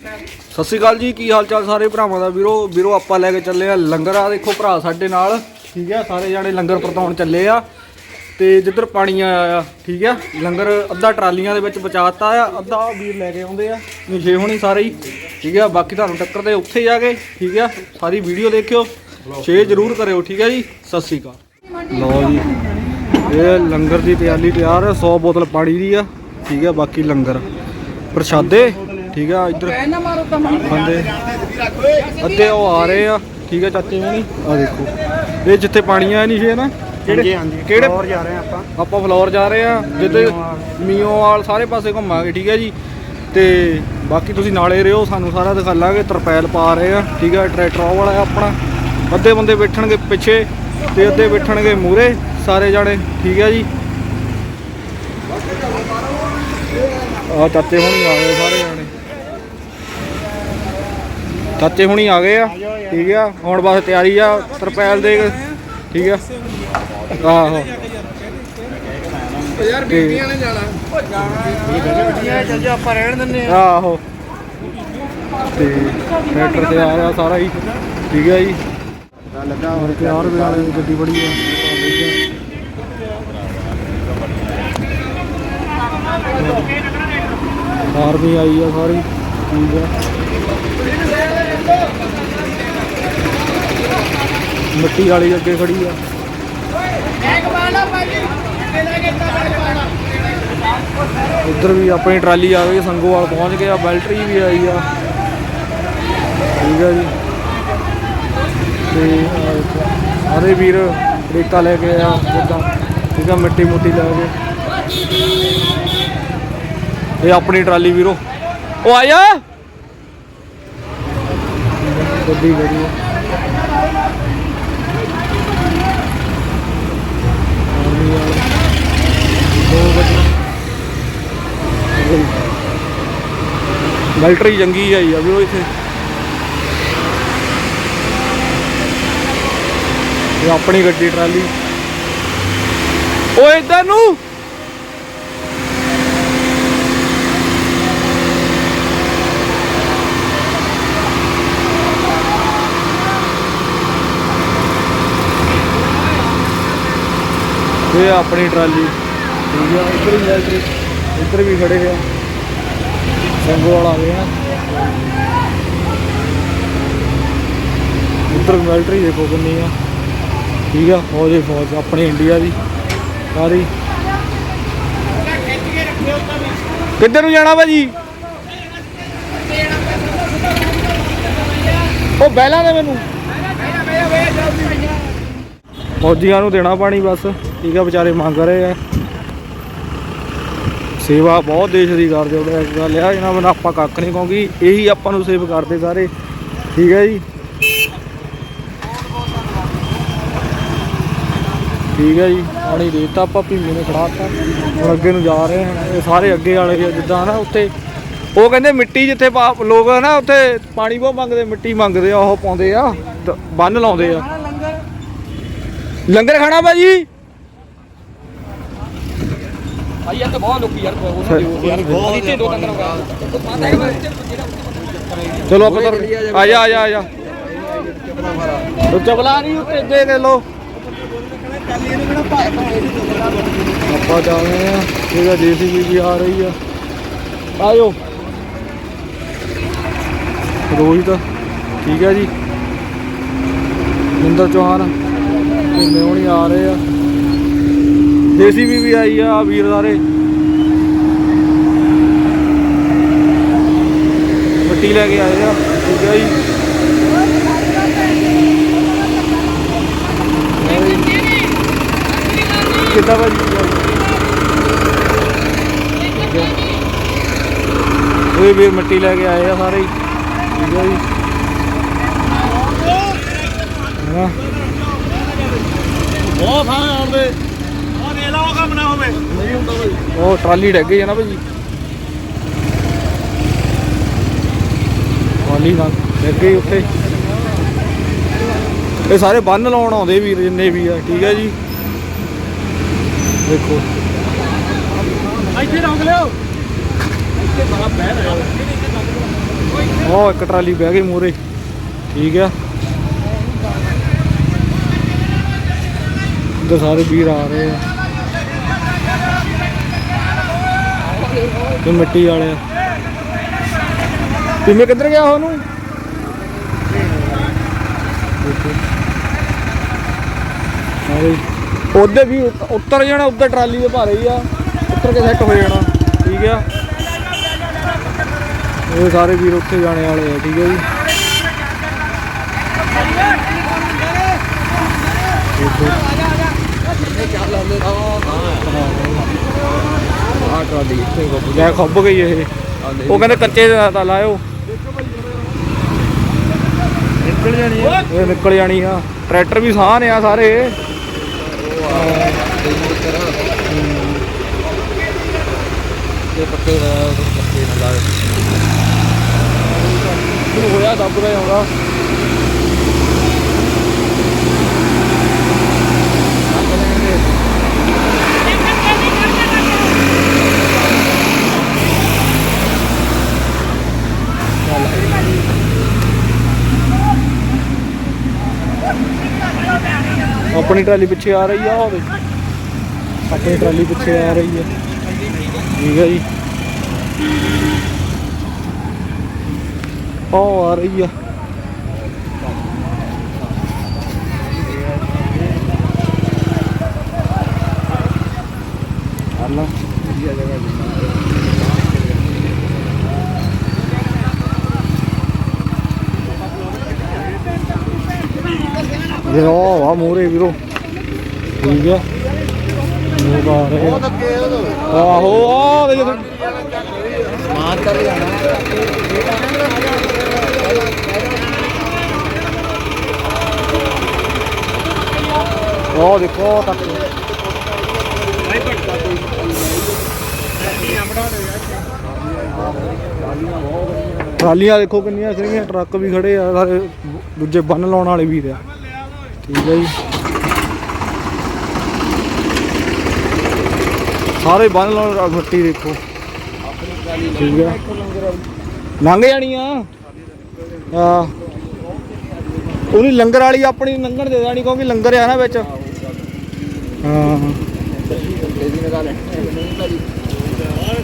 ਸਤਿ ਸ਼੍ਰੀ ਅਕਾਲ ਜੀ, ਕੀ ਹਾਲ ਚਾਲ ਸਾਰੇ ਭਰਾਵਾਂ ਦਾ? ਵੀਰੋ ਵੀਰੋ, ਆਪਾਂ ਲੈ ਕੇ ਚੱਲੇ ਆ ਲੰਗਰ। ਆ ਦੇਖੋ ਭਰਾ ਸਾਡੇ ਨਾਲ। ਠੀਕ ਆ, ਸਾਰੇ ਜਾਣੇ ਲੰਗਰ ਪਰਤਾਉਣ ਚੱਲੇ ਆ। ਤੇ ਜਿੱਧਰ ਪਾਣੀ ਆਇਆ ਆ, ਠੀਕ ਆ, ਲੰਗਰ ਅੱਧਾ ਟਰਾਲੀਆਂ ਦੇ ਵਿੱਚ ਪਹੁੰਚਾਤਾ ਆ, ਅੱਧਾ ਵੀਰ ਲੈ ਕੇ ਆਉਂਦੇ ਆ, ਨਿਸ਼ੇ ਹੋਣੀ ਸਾਰੇ ਹੀ। ਠੀਕ ਆ, ਬਾਕੀ ਤੁਹਾਨੂੰ ਟੱਕਰ ਦੇ ਉੱਥੇ ਜਾ ਕੇ, ਠੀਕ ਆ, ਸਾਰੀ ਵੀਡੀਓ ਦੇਖਿਓ। ਸ਼ੇਅਰ ਜ਼ਰੂਰ ਕਰਿਓ, ਠੀਕ ਆ ਜੀ, ਸਤਿ ਸ਼੍ਰੀ ਅਕਾਲ। ਲਓ ਜੀ, ਇਹ ਲੰਗਰ ਦੀ ਤਿਆਰੀ ਤਿਆਰ ਹੈ 100 ਬੋਤਲ ਪਾਣੀ ਦੀ ਆ, ਠੀਕ ਆ, ਬਾਕੀ ਲੰਗਰ। ਪ੍ਰਸ਼ਾਦੇ ਠੀਕ ਆ ਇੱਧਰ ਬੰਦੇ। ਅੱਧੇ ਉਹ ਆ ਰਹੇ ਆ। ਠੀਕ ਆ ਚਾਚੇ ਹੋਣੀ। ਆ ਦੇਖੋ। ਇਹ ਜਿੱਥੇ ਪਾਣੀ ਆਇਆ ਨਹੀਂ ਸੀ ਨਾ ਕਿਹੜੇ ਹੋਰ ਜਾ ਰਹੇ ਹਾਂ ਆਪਾਂ। ਆਪਾਂ ਫਲੋਰ ਜਾ ਰਹੇ ਆ। ਜਿੱਥੇ ਮੀਓਵਾਲ ਸਾਰੇ ਪਾਸੇ ਘੁੰਮਾਂਗੇ ਠੀਕ ਹੈ ਜੀ। ਤੇ ਬਾਕੀ ਤੁਸੀਂ ਨਾਲੇ ਰਿਓ ਸਾਨੂੰ ਸਾਰਾ ਦਿਖਾ ਲਾਂਗੇ। ਤਰਪੈਲ ਪਾ ਰਹੇ ਆ ਠੀਕ ਹੈ ਟਰੈਕਟਰ ਉਹ ਵਾਲਾ ਆ ਆਪਣਾ। ਅੱਧੇ ਬੰਦੇ ਬੈਠਣਗੇ ਪਿੱਛੇ ਤੇ ਅੱਧੇ ਬੈਠਣਗੇ ਮੂਰੇ ਸਾਰੇ ਜਾਣੇ ਠੀਕ ਹੈ ਜੀ। ਆ ਚਾਚੇ ਹੁਣੀ ਆ ਗਏ ਸਾਰੇ ਜਾਣੇ। ਚਾਚੇ ਹੁਣੀ ਆ ਗਏ ਆ ਠੀਕ ਆ? ਹੁਣ ਬਸ ਤਿਆਰੀ ਆ ਤਰਪੈਲ ਦੇ ਠੀਕ ਆ? ਆਹੋ। ਯਾਰ ਬੀਬੀਆਂ ਨੇ ਜਾਣਾ। ਬੀਬੀਆਂ ਚੱਲ ਜਾ ਆਪਾਂ ਰਹਿਣ ਦਿੰਨੇ ਆ ਆਹੋ। ਤੇ ਟਰੈਕਟਰ ਤੇ ਆ ਰਿਹਾ ਸਾਰਾ ਹੀ ਠੀਕ ਹੈ ਜੀ? ਲੱਗਾ ਹੋਰ ਤਿਆਰ ਵੀ ਵਾਲੇ ਗੱਡੀ ਬੜੀ ਆ। ਕਾਰ ਵੀ ਆਈ ਆ ਸਾਰੀ ਠੀਕ ਆ। ਮਿੱਟੀ ਵਾਲੀ ਅੱਗੇ ਖੜੀ ਆ। ਇੱਧਰ ਵੀ ਆਪਣੀ ਟਰਾਲੀ ਆ ਗਈ, ਸੰਗੋਵਾਲ ਪਹੁੰਚ ਗਿਆ ਬੈਲਟਰੀ ਵੀ ਆਈ ਆ। ਠੀਕ ਆ ਜੀ। ਤੇ ਆਹ ਸਾਰੇ ਵੀਰ ਰੇਤਾ ਲੈ ਕੇ ਆ ਜਿੱਦਾਂ, ਠੀਕ ਆ, ਮਿੱਟੀ ਮੁੱਟੀ ਲੈ ਕੇ। ਇਹ ਆਪਣੀ ਟਰਾਲੀ ਵੀਰੋ। ਉਹ ਆਇਆ? ਗੱਡੀ ਗੱਡੀ ਦੋ ਵਜੇ। ਬੈਲਟਰੀ ਚੰਗੀ ਆਈ ਆ ਵੀਰੋ ਇੱਥੇ। ਇਹ ਆਪਣੀ ਗੱਡੀ, ਟਰਾਲੀ। ਓਏ ਇਧਰ ਨੂੰ। ਇਹ ਆਪਣੀ ਟਰਾਲੀ। ਠੀਕ ਆ ਇੱਧਰ ਵੀ ਬੈਲਟਰੀ ਇੱਧਰ ਵੀ ਖੜੇ ਆ। ਸੰਗੋ ਵਾਲਾ ਆ ਗਿਆ ਇੱਧਰ ਬੈਲਟਰੀ ਦੇਖੋ ਕਿੰਨੀ ਆ। ਠੀਕ ਆ, ਫੌਜ ਹੀ ਫੌਜ, ਆਪਣੀ ਇੰਡੀਆ ਦੀ। ਸਾਰੀ। ਕਿੱਧਰ ਨੂੰ ਜਾਣਾ ਭਾਜੀ? ਉਹ ਬਹਿਲਾਂ ਦੇ ਮੈਨੂੰ। ਫੌਜੀਆਂ ਨੂੰ ਦੇਣਾ ਪਾਣੀ ਬਸ। ਠੀਕ ਆ, ਵਿਚਾਰੇ ਮੰਗ ਰਹੇ ਆ। ਸੇਵਾ ਬਹੁਤ ਦੇਸ਼ ਦੀ ਕਰਦੇ ਉਹਦਾ ਇੱਕ ਗੱਲ ਆ ਇਹਨਾਂ ਬਿਨਾਂ ਆਪਾਂ ਕੱਖ ਨਹੀਂ ਕਿਉਂਕਿ ਇਹੀ ਆਪਾਂ ਨੂੰ ਸੇਵ ਕਰਦੇ ਸਾਰੇ। ਠੀਕ ਹੈ ਜੀ? ਠੀਕ ਹੈ ਜੀ ਪਾਣੀ ਦਿੱਤਾ ਆਪਾਂ ਭੀਮੇ ਨੇ ਖੜਾਤਾ ਹੁਣ ਅੱਗੇ ਨੂੰ ਜਾ ਰਹੇ ਹਾਂ ਇਹ ਸਾਰੇ ਅੱਗੇ ਵਾਲੇ ਜਿੱਦਾਂ ਨਾ ਉੱਤੇ ਉਹ ਕਹਿੰਦੇ ਮਿੱਟੀ ਜਿੱਥੇ ਲੋਕ ਨਾ ਉੱਥੇ ਪਾਣੀ ਬਹੁਤ ਮੰਗਦੇ ਮਿੱਟੀ ਮੰਗਦੇ ਆ ਉਹ ਪਾਉਂਦੇ ਆ ਬੰਨ ਲਾਉਂਦੇ ਆ। ਲੰਗਰ ਖਾਣਾ ਭਾਜੀ? ਭਾਈ ਇਹ ਤਾਂ ਬਹੁਤ ਲੋਕੀ ਯਾਰ ਉਹਨਾਂ ਦੀ ਯਾਰ। ਬਹੁਤ ਨੀਚੇ ਦੋ ਤੰਦਰ ਚਲੋ ਆਪਾਂ ਤਾਂ ਆ ਜਾ ਆ ਜਾ ਆ ਜਾ। ਚਬਲਾ ਨਹੀਂ ਉੱਤੇ ਦੇ ਦੇ ਲੋ ਆਪਾਂ ਜਾ ਰਹੇ ਆ। ਇਹਦਾ ਜੀਸੀਬੀ ਵੀ ਆ ਰਹੀ ਆ। ਆਜੋ ਰੋਹਿਤ ਠੀਕ ਹੈ ਜੀ। ਮਿੰਦਰ ਚੌਹਾਨ। ਤੇ ਮੇਉਣੀ ਆ ਰਹੇ ਆ। ਜੀਸੀਬੀ ਵੀ ਆਈ ਆ ਵੀਰ ਸਾਰੇ ਮਿੱਟੀ ਲੈ ਕੇ ਆਏ ਆ ਠੀਕ ਹੈ ਜੀ ਕਿੱਦਾਂ ਭਾਜੀ ਇਹ ਵੀਰ ਮਿੱਟੀ ਲੈ ਕੇ ਆਏ ਆ ਸਾਰੇ ਹੀ ਠੀਕ ਹੈ ਜੀ ਹਾਂ ਉਹ ਫਾਂ ਆਉਂਦੇ ਉਹ ਦੇ ਲਾ ਉਹ ਕੰਮ ਨਾ ਹੋਵੇ। ਨਹੀਂ ਹੁੰਦਾ ਬਈ ਉਹ ਟਰਾਲੀ ਡੱਗ ਗਈ ਆ ਨਾ ਭਾਜੀ। ਟਰਾਲੀ ਨਾਲ ਡੱਗ ਗਈ ਉੱਥੇ। ਇਹ ਸਾਰੇ ਬੰਨ ਲਾਉਣ ਆਉਂਦੇ ਵੀਰ ਜਿੰਨੇ ਵੀ ਆ ਠੀਕ ਹੈ ਜੀ। ਦੇਖੋ। ਇੱਥੇ ਰੋਕ ਲਿਓ। ਇੱਥੇ ਬੜਾ ਬਹਿ ਰਿਹਾ ਉਹ ਇੱਕ ਟਰਾਲੀ ਬਹਿ ਗਈ ਮੂਰੇ ਠੀਕ ਆ। ਇੱਧਰ ਸਾਰੇ ਵੀਰ ਆ ਰਹੇ ਆ। ਤੇ ਮਿੱਟੀ ਵਾਲੇ ਆ। ਕਿਵੇਂ ਕਿੱਧਰ ਗਿਆ ਉਹਨੂੰ? ਉਹਦੇ ਵੀ ਉੱਤ- ਉੱਤਰ ਜਾਣਾ ਉੱਧਰ ਟਰਾਲੀ ਦੇ ਭਾਰੇ ਹੀ ਆ। ਉੱਤਰ ਕੇ ਸੈੱਟ ਹੋ ਜਾਣਾ। ਠੀਕ ਆ? ਇਹ ਸਾਰੇ ਵੀਰ ਉੱਥੇ ਜਾਣੇ ਵਾਲੇ ਆ ਠੀਕ ਹੈ ਜੀ। ਆ ਟਰਾਲੀ ਇੱਥੇ ਗੱਬ ਲੈ ਖੁੱਬ ਗਈ ਇਹ। ਉਹ ਕਹਿੰਦੇ ਕੱਚੇ ਦਾ ਤਾਂ ਲਾਇਓ। ਨਿਕਲ ਜਾਣੀ ਹੈ ਇਹ ਨਿਕਲ ਜਾਣੀ ਆ। ਟਰੈਕਟਰ ਵੀ ਸਾਹ ਨੇ ਆ ਸਾਰੇ। ਤੇ ਪੱਕੇ ਦਾ ਪੱਕੇ ਨਾਲ ਹੋਇਆ ਦੱਬਦਾ ਆਉਂਦਾ ਆਪਣੀ ਟਰਾਲੀ ਪਿੱਛੇ ਆ ਰਹੀ ਆ ਉਹਦੇ ਆਪਣੀ ਟਰਾਲੀ ਪਿੱਛੇ ਆ ਰਹੀ ਹੈ ਠੀਕ ਹੈ ਜੀ। ਉਹ ਆ ਰਹੀ ਆ ਆਲਾ ਇਹ ਉਹ ਆ ਮੂਰੇ ਵੀਰੋ। ਠੀਕ ਹੈ ਲੋਕ ਆ ਰਹੇ ਆਹੋ ਆ ਦੇ ਜਦੋਂ ਮਾਰ ਕਰ ਜਾਣਾ ਉਹ ਦੇਖੋ ਤੱਕ ਟਰਾਲੀਆਂ ਦੇਖੋ ਕਿੰਨੀਆਂ ਸੀਗੀਆਂ ਟਰੱਕ ਵੀ ਖੜੇ ਆ, ਸਾਰੇ ਦੂਜੇ ਬੰਨ ਲਾਉਣ ਵਾਲੇ ਵੀ ਆ। ਠੀਕ ਹੈ ਜੀ। ਸਾਰੇ ਬੰਨ ਲਾਉਣ ਵਾਲੀ ਦੇਖੋ। ਠੀਕ ਹੈ ਲੰਘ ਜਾਣੀ ਆ। ਆ ਉਹਨੀ ਲੰਗਰ ਵਾਲੀ ਆਪਣੀ ਲੰਘਣ ਦੇ ਦੇਣੀ, ਕਿਉਂਕਿ ਲੰਗਰ ਆ ਨਾ ਵਿੱਚ। ਹਾਂ।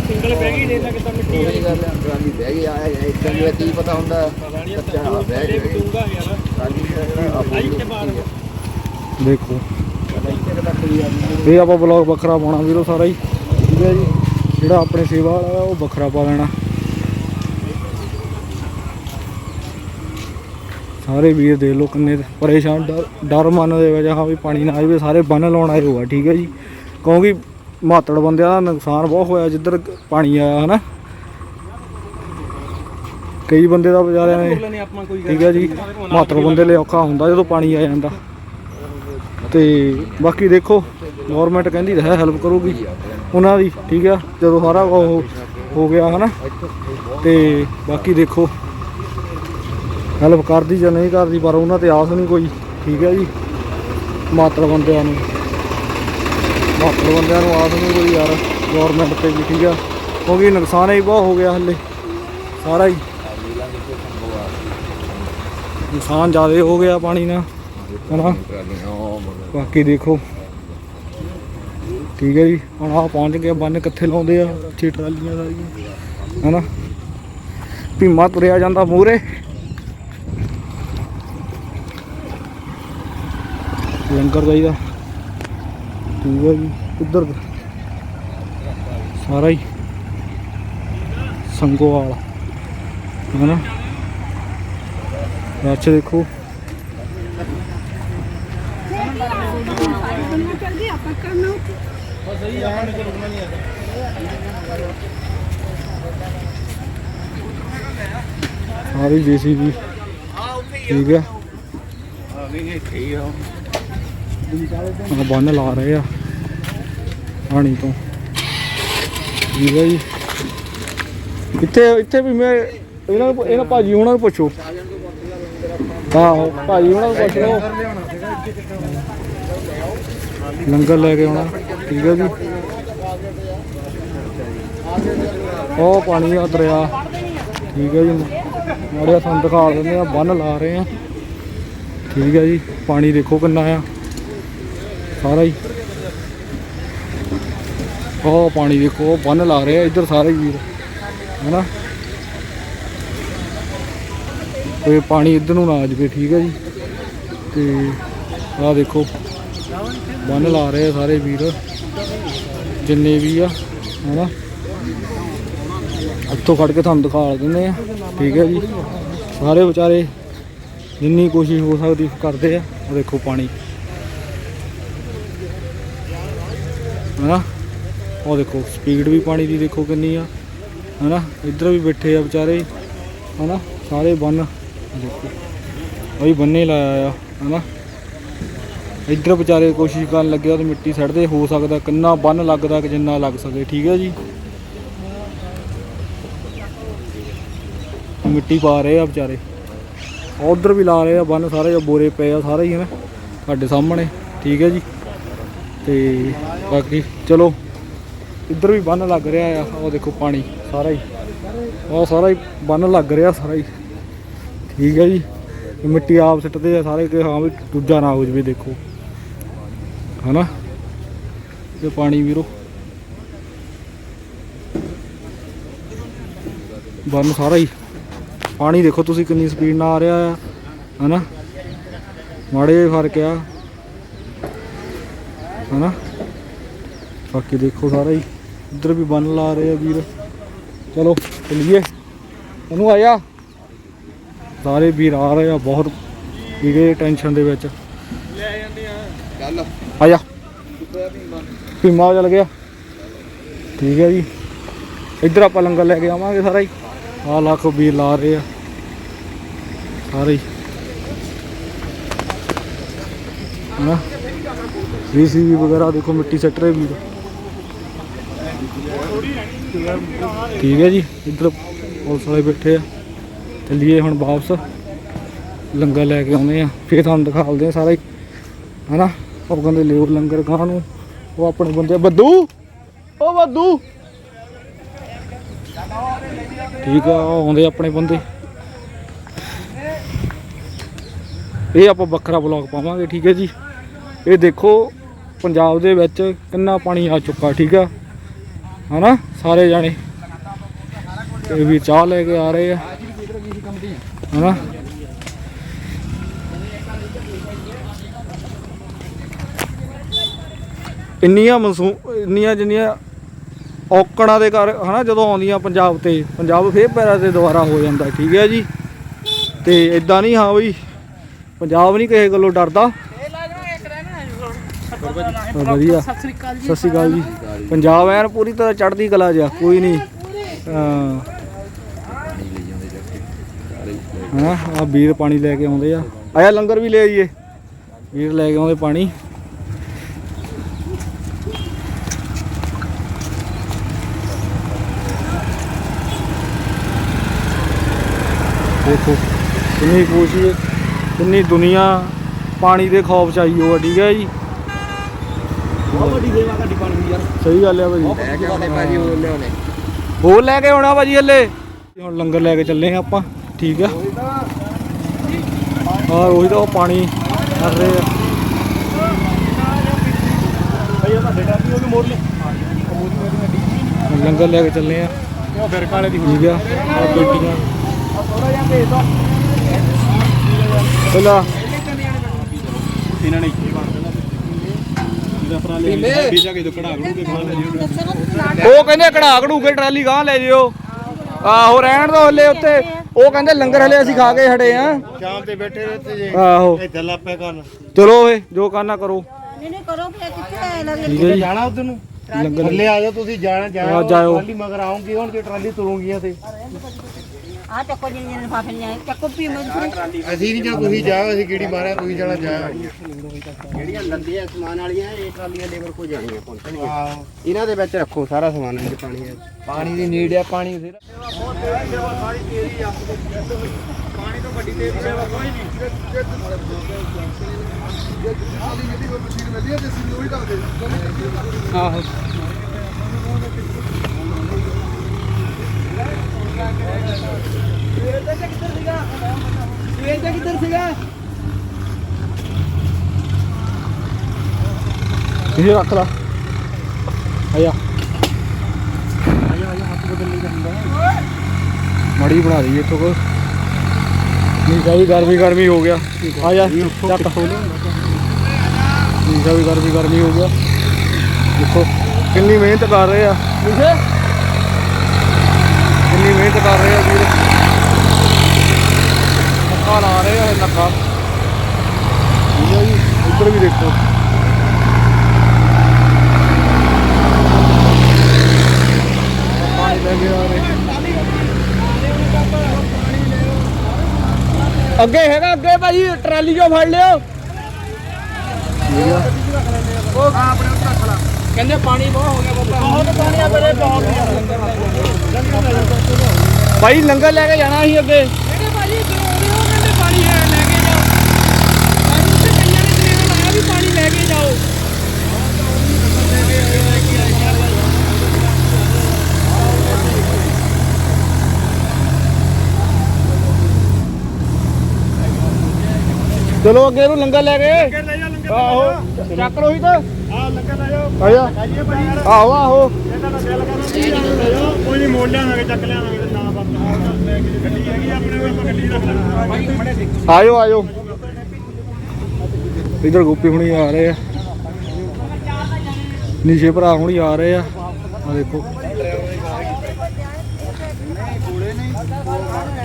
ਸਿੰਗਲ ਬਹਿ ਗਈ ਲੈ ਕਿਤਾ ਮਿੱਟੀ ਉਹੀ ਗੱਲ ਹੈ ਬਹਿ ਗਈ ਆ ਇਦਾਂ ਨੂੰ ਕੀ ਪਤਾ ਹੁੰਦਾ, ਕੱਚਾ ਬਹਿ ਗਈ ਦੇਖੋ। ਇਹ ਆਪਾਂ ਬਲੌਗ ਵੱਖਰਾ ਪਾਉਣਾ ਵੀਰੋ ਸਾਰਾ ਹੀ। ਠੀਕ ਹੈ ਜੀ। ਜਿਹੜਾ ਆਪਣੇ ਸੇਵਾ ਵਾਲਾ ਉਹ ਵੱਖਰਾ ਪਾ ਲੈਣਾ। ਸਾਰੇ ਵੀਰ ਦੇ ਲਓ ਕਿੰਨੇ ਪਰੇਸ਼ਾਨ, ਡਰ- ਡਰ ਮਨ ਦੇ ਵਿੱਚ ਹਾਂ ਵੀ ਪਾਣੀ ਨਾ ਆ ਜਾਵੇ ਸਾਰੇ ਬੰਨ ਲਾਉਣ ਆਏ ਹੋਆ ਠੀਕ ਹੈ ਜੀ। ਕਿਉਂਕਿ ਮਾਤੜ ਬੰਦਿਆਂ ਦਾ ਨੁਕਸਾਨ ਬਹੁਤ ਹੋਇਆ, ਜਿੱਧਰ ਪਾਣੀ ਆਇਆ, ਹਨਾ। ਕਈ ਬੰਦੇ ਦਾ ਵਿਚਾਰਿਆਂ ਨੇ ਠੀਕ ਹੈ ਜੀ। ਮਾਤੜ ਬੰਦੇ ਲਈ ਔਖਾ ਹੁੰਦਾ ਜਦੋਂ ਪਾਣੀ ਆ ਜਾਂਦਾ। ਤੇ ਬਾਕੀ ਦੇਖੋ ਗਵਰਨਮੈਂਟ ਕਹਿੰਦੀ ਤਾਂ ਹੈ ਹੈਲਪ ਕਰੂਗੀ। ਉਹਨਾਂ ਦੀ ਠੀਕ ਆ ਜਦੋਂ ਸਾਰਾ ਉਹ ਹੋ ਗਿਆ ਹਨਾ। ਤੇ ਬਾਕੀ ਦੇਖੋ ਹੈਲਪ ਕਰਦੀ ਜਾਂ ਨਹੀਂ ਕਰਦੀ ਪਰ ਉਹਨਾਂ ਤੇ ਆਸ ਨਹੀਂ ਕੋਈ ਠੀਕ ਹੈ ਜੀ। ਮਾਤੜ ਬੰਦਿਆਂ ਨੂੰ। ਮਾਤੜ ਬੰਦਿਆਂ ਨੂੰ ਆਸ ਨਹੀਂ ਕੋਈ ਯਾਰ ਗਵਰਨਮੈਂਟ ਤੇ ਵੀ ਠੀਕ ਆ। ਕਿਉਂਕਿ ਨੁਕਸਾਨ ਹੀ ਬਹੁਤ ਹੋ ਗਿਆ ਹੱਲੇ। ਸਾਰਾ ਹੀ। ਨੁਕਸਾਨ ਜ਼ਿਆਦਾ ਹੋ ਗਿਆ ਪਾਣੀ ਨਾਲ, ਹਨਾ? ਬਾਕੀ ਦੇਖੋ। ਠੀਕ ਹੈ ਜੀ, ਹੁਣ ਆ ਪਹੁੰਚ ਗਏ, ਬੰਨ ਕਿੱਥੇ ਲਾਉਂਦੇ ਆ ਅੱਛੀ ਟਰਾਲੀਆਂ ਸਾਰੀਆਂ ਹਨਾ? ਭੀਮਾ ਤੁਰਿਆ ਜਾਂਦਾ ਮੂਰੇ ਲੰਗਰ ਚਾਹੀਦਾ ਠੀਕ ਹੈ ਜੀ, ਇੱਧਰ ਸਾਰਾ ਹੀ ਸੰਗੋਵਾਲ, ਹਨਾ? ਅੱਛਾ ਦੇਖੋ। ਜਲਦੀ ਆਪਾਂ ਸਾਰੀ ਜੀਸੀਬੀ ਠੀਕ ਆ। ਆ ਬੰਨ ਲਾ ਰਹੇ ਆ। ਪਾਣੀ ਤੋਂ। ਠੀਕ ਆ ਜੀ। ਇੱਥੇ ਇੱਥੇ ਵੀ ਮੈਂ ਇਹਨਾਂ ਨੂੰ ਇਹਨਾਂ ਭਾਜੀ ਉਹਨਾਂ ਨੂੰ ਪੁੱਛੋ। ਆਹੋ ਭਾਜੀ ਉਹਨਾਂ ਨੂੰ ਪੁੱਛ ਲਓ। ਲੰਗਰ ਲੈ ਕੇ ਆਉਣਾ, ਠੀਕ ਹੈ ਜੀ। ਉਹ ਪਾਣੀ ਆ ਦਰਿਆ, ਠੀਕ ਹੈ ਜੀ। ਮਾੜਿਆ ਤੁਹਾਨੂੰ ਦਿਖਾ ਦਿੰਦੇ ਆ, ਬੰਨ ਲਾ ਰਹੇ ਆ। ਠੀਕ ਹੈ ਜੀ, ਪਾਣੀ ਦੇਖੋ ਕਿੰਨਾ ਆ। ਸਾਰਾ ਹੀ। ਉਹ ਪਾਣੀ ਦੇਖੋ ਬੰਨ ਲਾ ਰਹੇ ਆ, ਇੱਧਰ ਸਾਰੇ ਵੀਰ। ਹੈਨਾ? ਤੇ ਪਾਣੀ ਇੱਧਰ ਨੂੰ ਨਾ ਆ ਜਾਵੇ, ਠੀਕ ਹੈ ਜੀ। ਤੇ ਆਹ ਦੇਖੋ, ਬੰਨ ਲਾ ਰਹੇ ਆ ਸਾਰੇ ਵੀਰ। ਜਿੰਨੇ ਵੀ ਆ, ਹੈਨਾ। ਇੱਥੋਂ ਖੜ ਕੇ ਤੁਹਾਨੂੰ ਦਿਖਾ ਦਿੰਦੇ ਆ, ਠੀਕ ਹੈ ਜੀ। ਸਾਰੇ ਵਿਚਾਰੇ ਜਿੰਨੀ ਕੋਸ਼ਿਸ਼ ਹੋ ਸਕਦੀ ਕਰਦੇ ਆ ਉਹ ਦੇਖੋ ਪਾਣੀ। ਹੈਨਾ। ਉਹ ਦੇਖੋ, ਸਪੀਡ ਵੀ ਪਾਣੀ ਦੀ ਦੇਖੋ ਕਿੰਨੀ ਆ, ਹੈਨਾ। ਇੱਧਰ ਵੀ ਬੈਠੇ ਆ ਵਿਚਾਰੇ, ਹੈਨਾ। ਸਾਰੇ ਬੰਨ ਦੇਖੋ। ਉਹੀ ਬੰਨੇ ਲਾਇਆ ਆ, ਹੈਨਾ? ਇੱਧਰ ਵਿਚਾਰੇ ਕੋਸ਼ਿਸ਼ ਕਰਨ ਲੱਗਿਆ ਤੇ ਮਿੱਟੀ ਸੜਦੇ, ਹੋ ਸਕਦਾ ਕਿੰਨਾ ਬੰਨ ਲੱਗਦਾ ਕਿ ਜਿੰਨਾ ਲੱਗ ਸਕੇ, ਠੀਕ ਹੈ ਜੀ? ਮਿੱਟੀ ਪਾ ਰਹੇ ਆ ਵਿਚਾਰੇ। ਉਧਰ ਵੀ ਲਾ ਰਹੇ ਆ ਬੰਨ, ਸਾਰੇ ਜੋ ਬੋਰੇ ਪਏ ਆ, ਸਾਰੇ ਹੀ, ਹਨ? ਤੁਹਾਡੇ ਸਾਹਮਣੇ, ਠੀਕ ਹੈ ਜੀ? ਤੇ ਬਾਕੀ, ਚਲੋ, ਇੱਧਰ ਵੀ ਬੰਨ ਲੱਗ ਰਿਹਾ ਆ ਉਹ ਦੇਖੋ ਪਾਣੀ, ਸਾਰਾ ਹੀ। ਉਹ ਸਾਰਾ ਹੀ ਬੰਨ ਲੱਗ ਰਿਹਾ, ਸਾਰਾ ਹੀ। ਠੀਕ ਹੈ ਜੀ। ਮਿੱਟੀ ਆਪ ਸਿੱਟਦੇ ਆ ਸਾਰੇ ਕਿ ਹਾਂ ਵੀ ਦੂਜਾ ਨਾ ਹੋ ਜਵੇ, ਦੇਖੋ। ਹਨਾ? ਤੇ ਪਾਣੀ ਵੀਰੋ। ਬੰਨ ਸਾਰਾ ਹੀ। ਪਾਣੀ ਦੇਖੋ ਤੁਸੀਂ ਕਿੰਨੀ ਸਪੀਡ ਨਾਲ ਆ ਰਿਹਾ ਆ। ਹਨਾ? ਮਾੜੇ ਜਿਹਾ ਫ਼ਰਕ ਆ। ਹਨਾ? ਬਾਕੀ ਦੇਖੋ ਸਾਰਾ ਹੀ। ਇੱਧਰ ਵੀ ਬੰਨ ਲਾ ਰਹੇ ਆ ਵੀਰ। ਚਲੋ, ਚਲੀਏ। ਉਹਨੂੰ ਆਇਆ। ਸਾਰੇ ਵੀਰ ਆ ਰਹੇ ਆ ਬਹੁਤ ਠੀਕੇ ਟੈਨਸ਼ਨ ਦੇ ਵਿੱਚ। ਚੱਲ। ਆਇਆ। ਭੀਮਾ। ਚੱਲ ਗਿਆ। ਠੀਕ ਹੈ ਜੀ। ਇੱਧਰ ਆਪਾਂ ਲੰਗਰ ਲੈ ਕੇ ਆਵਾਂਗੇ ਸਾਰਾ ਹੀ। ਆ ਲੱਖ ਵੀਰ ਲਾ ਰਹੇ ਆ। ਸਾਰੇ ਹੀ। ਹਾਂ ਵੀ ਵਗੈਰਾ ਦੇਖੋ ਮਿੱਟੀ ਸੱਟ ਰਹੇ ਵੀਰ। ਠੀਕ ਹੈ ਜੀ। ਇੱਧਰ ਪੁਲਿਸ ਵਾਲੇ ਬੈਠੇ ਆ। ਚੱਲੀਏ ਹੁਣ ਵਾਪਸ। ਲੰਗਰ ਲੈ ਕੇ ਆਉਂਦੇ ਆ। ਫੇਰ ਤੁਹਾਨੂੰ ਦਿਖਾਉਂਦੇ ਆ ਸਾਰਾ ਹੀ। ਹਨਾ? ਉਹ ਕਹਿੰਦੇ ਲਿਓ ਲੰਗਰ ਖਾਣ ਨੂੰ। ਉਹ ਆਪਣੇ ਬੰਦੇ ਬੱਦੂ! ਉਹ ਬੱਦੂ! ਠੀਕ ਆ, ਉਹ ਆਉਂਦੇ ਆਪਣੇ ਬੰਦੇ। ਇਹ ਆਪਾਂ ਵੱਖਰਾ ਬਲੌਗ ਪਾਵਾਂਗੇ, ਠੀਕ ਹੈ ਜੀ। ਇਹ ਦੇਖੋ, ਪੰਜਾਬ ਦੇ ਵਿੱਚ ਕਿੰਨਾ ਪਾਣੀ ਆ ਚੁੱਕਾ, ਠੀਕ ਆ। ਹਨਾ? ਸਾਰੇ ਜਾਣੇ। ਇਹ ਵੀ ਚਾਹ ਲੈ ਕੇ ਆ ਰਹੇ ਆ। ਹਨਾ ਇੰਨੀਆਂ ਮਸੂ ਇੰਨੀਆਂ ਜਿੰਨੀਆਂ ਔਕੜਾਂ ਦੇ ਕਰ ਹਨਾ, ਜਦੋਂ ਆਉਂਦੀਆਂ ਪੰਜਾਬ ਤੇ, ਪੰਜਾਬ ਫੇਰ ਪੈਰਾਂ ਤੇ ਦੁਬਾਰਾ ਹੋ ਜਾਂਦਾ, ਠੀਕ ਹੈ ਜੀ? ਤੇ ਇਦਾਂ ਨਹੀਂ, ਹਾਂ ਬਈ, ਪੰਜਾਬ ਨਹੀਂ ਕਿਸੇ ਗੱਲੋਂ ਡਰਦਾ। ਵਧੀਆ। ਸਤਿ ਸ੍ਰੀ ਅਕਾਲ ਜੀ। ਪੰਜਾਬ ਐਨ ਪੂਰੀ ਤਰ੍ਹਾਂ ਚੜ੍ਹਦੀ ਕਲਾ ਜਿਹਾ, ਕੋਈ ਨਹੀਂ। ਹਾਂ। ਹਾਂ ਆ ਵੀਰ ਪਾਣੀ ਲੈ ਕੇ ਆਉਂਦੇ ਆ। ਆਇਆ ਲੰਗਰ ਵੀ ਲੈ ਆਈਏ। ਵੀਰ ਲੈ ਕੇ ਆਉਂਦੇ ਪਾਣੀ। ਦੇਖੋ ਕਿੰਨੀ ਕੋਸ਼ਿਸ਼ ਕਿੰਨੀ ਦੁਨੀਆ ਪਾਣੀ ਦੇ ਖੌਫ ਚ ਆਈ ਹੋ ਠੀਕ ਹੈ ਜੀ। ਬਹੁਤ ਵੱਡੀ ਸੇਵਾ ਤੁਹਾਡੀ ਪਾਣੀ ਦੀ ਯਾਰ। ਸਹੀ ਗੱਲ ਹੈ ਭਾਜੀ। ਲੈ ਕੇ ਆਉਣੇ ਭਾਜੀ ਲਿਆਉਣੇ। ਹੋਰ ਲੈ ਕੇ ਆਉਣਾ ਭਾਜੀ ਹੱਲੇ? ਹੁਣ ਲੰਗਰ ਲੈ ਕੇ ਚੱਲੇ ਆ ਆਪਾਂ। ਠੀਕ ਆ। ਹਾਂ ਉਹੀ ਤਾਂ ਉਹ ਪਾਣੀ ਕਰ ਰਹੇ। ਆ ਹੁਣ ਲੰਗਰ ਲੈ ਕੇ ਚੱਲੇ ਆ। ਉਹ ਫਿਰ ਕਾਲੇ ਦੀ ਠੀਕ ਆ। ਆ ਬੇਟੀਆਂ ਪਹਿਲਾਂ ਉਹ ਕਹਿੰਦੇ ਕਢਾ ਕਢੂ ਕੇ ਟਰਾਲੀ ਗਾਂ ਲੈ ਜਿਓ। ਆਹੋ ਰਹਿਣ ਦੋ ਹੱਲੇ ਉੱਤੇ ਉਹ ਕਹਿੰਦੇ ਲੰਗਰ ਹਲੇ ਅਸੀਂ ਖਾ ਕੇ ਹਟੇ ਆ। ਸ਼ਾਮ ਤੇ ਬੈਠੇ ਰਹਤੇ ਜੇ। ਆਹੋ। ਇੱਥੇ ਲੱਪੇ ਕਰਨ। ਚਲੋ ਓਏ ਜੋ ਕਰਨਾ ਕਰੋ। ਨਹੀਂ ਨਹੀਂ ਕਰੋ ਫਿਰ ਕਿੱਥੇ ਆਏ ਲੱਗੇ? ਜਾਣਾ ਉਧਰ ਨੂੰ। ਲੰਗਰ ਥੱਲੇ ਆ ਜਾਓ ਤੁਸੀਂ ਜਾਣਾ ਜਾਇਓ। ਟਰਾਲੀ ਮਗਰ ਆਉਂਗੀ ਹੁਣ ਤੇ ਟਰਾਲੀ ਤੁਰੂੰਗੀਆਂ ਤੇ। ਆ ਚੱਕੋ ਜੀ ਨੇ ਫਾਫੇ ਲਿਆਏ ਚੱਕੋ ਪੀ ਮਜਬੂਰੀ। ਅਸੀਂ ਨਹੀਂ ਜਾਂ ਤੁਸੀਂ ਜਾਓ ਅਸੀਂ ਕੀੜੀ ਮਾਰਿਆ ਤੁਸੀਂ ਜਾਣਾ ਜਾਓ ਜਿਹੜੀਆਂ ਲੰਦੀਆਂ ਸਮਾਨ ਵਾਲੀਆਂ ਇਹ ਟਰਾਲੀਆਂ ਲੇਬਰ ਕੋ ਜਾਣੀਆਂ ਪਹੁੰਚਣਗੀਆਂ ਇਹਨਾਂ ਦੇ ਵਿੱਚ ਰੱਖੋ ਸਾਰਾ ਸਮਾਨ ਵਿੱਚ ਪਾਣੀ ਹੈ। ਪਾਣੀ ਦੀ ਨੀਡ ਹੈ ਪਾਣੀ ਫਿਰ ਆਹੋ। ਕਿੱਧਰ ਸੀਗਾ ਇਹ ਰੱਖ ਲਾ ਆਇਆ ਮੜੀ ਬਣਾ ਦਈਏ ਇੱਥੋਂ ਕੋ ਨਹੀਂ ਕਹੀ ਗਰਮੀ ਗਰਮੀ ਹੋ ਗਿਆ ਆ ਜਾ ਚੱਕ ਨਹੀਂ ਕਹੀ ਗਰਮੀ ਗਰਮੀ ਹੋ ਗਿਆ ਦੇਖੋ ਕਿੰਨੀ ਮਿਹਨਤ ਕਰ ਰਹੇ ਆ ਕਿੰਨੀ ਮਿਹਨਤ ਕਰ ਰਹੇ ਆ ਵੀਰ। ਨੱਕਾ ਲਾ ਰਹੇ ਆ ਇਹ ਨੱਕਾ। ਠੀਕ ਹੈ ਜੀ ਇੱਧਰ ਵੀ ਦੇਖੋ। ਪਾਣੀ ਲੈ ਕੇ ਆ ਰਹੇ। ਅੱਗੇ ਹੈਗਾ ਅੱਗੇ ਭਾਜੀ ਟਰਾਲੀ ਜੋ ਫੜ ਲਿਓ। ਕਹਿੰਦੇ ਪਾਣੀ ਬਹੁਤ ਹੋ ਗਿਆ ਬਾਬਾ ਬਹੁਤ ਪਾਣੀ ਆ ਬੜੇ ਬਹੁਤ। ਭਾਈ ਲੰਗਰ ਲੈ ਕੇ ਜਾਣਾ ਸੀ ਅੱਗੇ। ਜਿਹੜੇ ਭਾਜੀ ਚਲਾਉਂਦੇ ਉਹ ਕਹਿੰਦੇ ਪਾਣੀ ਹੈ ਲੈ ਕੇ ਜਾਓ। ਭਾਜੀ ਉੱਥੇ ਕਈਆਂ ਨੇ ਜਨੇਵਾ ਲਾਇਆ ਵੀ ਪਾਣੀ ਲੈ ਕੇ ਜਾਓ। ਚਲੋ ਅੱਗੇ ਨੂੰ ਲੰਗਰ ਲੈ ਕੇ। ਆਹੋ ਚੱਕ ਲੋ ਹੀ ਤਾਂ ਆ ਲੰਗਰ ਲੈ ਜਾਓ ਆਇਆ ਜਾਈਏ ਭਾਈ ਯਾਰ ਆਹੋ ਆਹੋ ਇਹਦਾ ਤਾਂ ਦਿਲ ਕਰਦਾ ਲੈ ਜਾਓ ਕੋਈ ਨਹੀਂ ਮੋੜ ਲਿਆਵਾਂਗੇ ਚੱਕ ਲਿਆਵਾਂਗੇ ਤੇ ਨਾ ਬਸ ਲੈ ਕੇ ਗੱਡੀ ਹੈਗੀ ਆ ਆਪਣੇ ਕੋਲ ਆਪਾਂ ਗੱਡੀ ਰੱਖ ਲਾਂਗੇ ਆਇਓ ਆਇਓ ਇਧਰ ਗੋਪੀ ਹੁਣੀ ਆ ਰਹੇ ਆ ਨੀਚੇ ਭਰਾ ਹੁਣੀ ਆ ਰਹੇ ਆ ਆ ਦੇਖੋ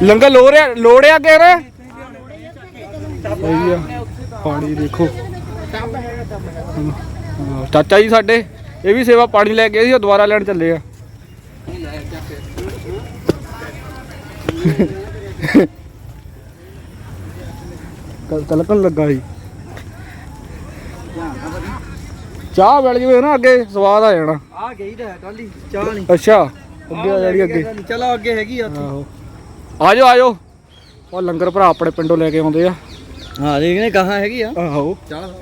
ਲੰਗਰ ਲੋ ਰਿਆ ਲੋੜਿਆ ਅੱਗੇ ਰੇ ਸਹੀ ਚਾਚਾ ਜੀ ਸਾਡੇ ਇਹ ਵੀ ਸੇਵਾ ਪਾਣੀ ਲੈ ਕੇ ਸੀ ਉਹ ਦੁਬਾਰਾ ਲੈਣ ਚੱਲੇ ਆ। ਕੱਲ ਤਲਕਣ ਲੱਗਾ ਸੀ। ਚਾਹ ਮਿਲ ਜਵੇ ਨਾ ਅੱਗੇ ਸਵਾਦ ਆ ਜਾਣਾ। ਆ ਗਈ ਤਾਂ ਟਾਲੀ ਚਾਹ ਨਹੀਂ ਅੱਛਾ ਅੱਗੇ ਆ ਜਿਹੜੀ ਅੱਗੇ। ਚਲੋ ਅੱਗੇ ਹੈਗੀ ਆ ਆਹੋ। ਆਜੋ ਆਜੋ ਉਹ ਲੰਗਰ ਭਰਾ ਆਪਣੇ ਪਿੰਡੋਂ ਲੈ ਕੇ ਆਉਂਦੇ ਆ। ਹਾਂ ਦੇਖ ਨੇ ਕਹਾ ਹੈਗੀ ਆ। ਆਹੋ। ਚੱਲ